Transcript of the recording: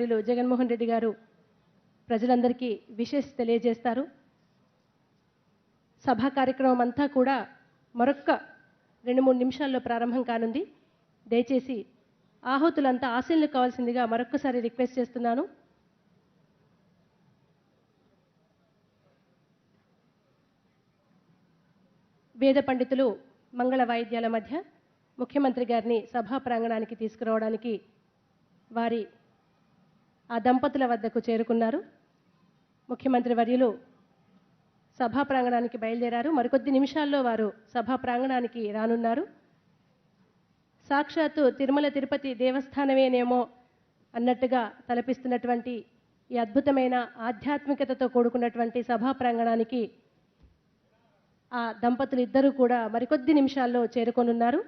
వర్యులు జగన్మోహన్ రెడ్డి గారు ప్రజలందరికీ విషెస్ తెలియజేస్తారు. సభా కార్యక్రమం అంతా కూడా మరొక్క రెండు మూడు నిమిషాల్లో ప్రారంభం కానుంది. దయచేసి ఆహుతులంతా ఆశీనులు కావాల్సిందిగా మరొక్కసారి రిక్వెస్ట్ చేస్తున్నాను. వేద పండితులు మంగళ వాయిద్యాల మధ్య ముఖ్యమంత్రి గారిని సభా ప్రాంగణానికి తీసుకురావడానికి వారి ఆ దంపతుల వద్దకు చేరుకున్నారు. ముఖ్యమంత్రి వర్యులు సభా ప్రాంగణానికి బయలుదేరారు. మరికొద్ది నిమిషాల్లో వారు సభా ప్రాంగణానికి రానున్నారు. సాక్షాత్తు తిరుమల తిరుపతి దేవస్థానమేనేమో అన్నట్టుగా తలపిస్తున్నటువంటి ఈ అద్భుతమైన ఆధ్యాత్మికతతో కూడుకున్నటువంటి సభా ప్రాంగణానికి ఆ దంపతులు ఇద్దరూ కూడా మరికొద్ది నిమిషాల్లో చేరుకొనున్నారు.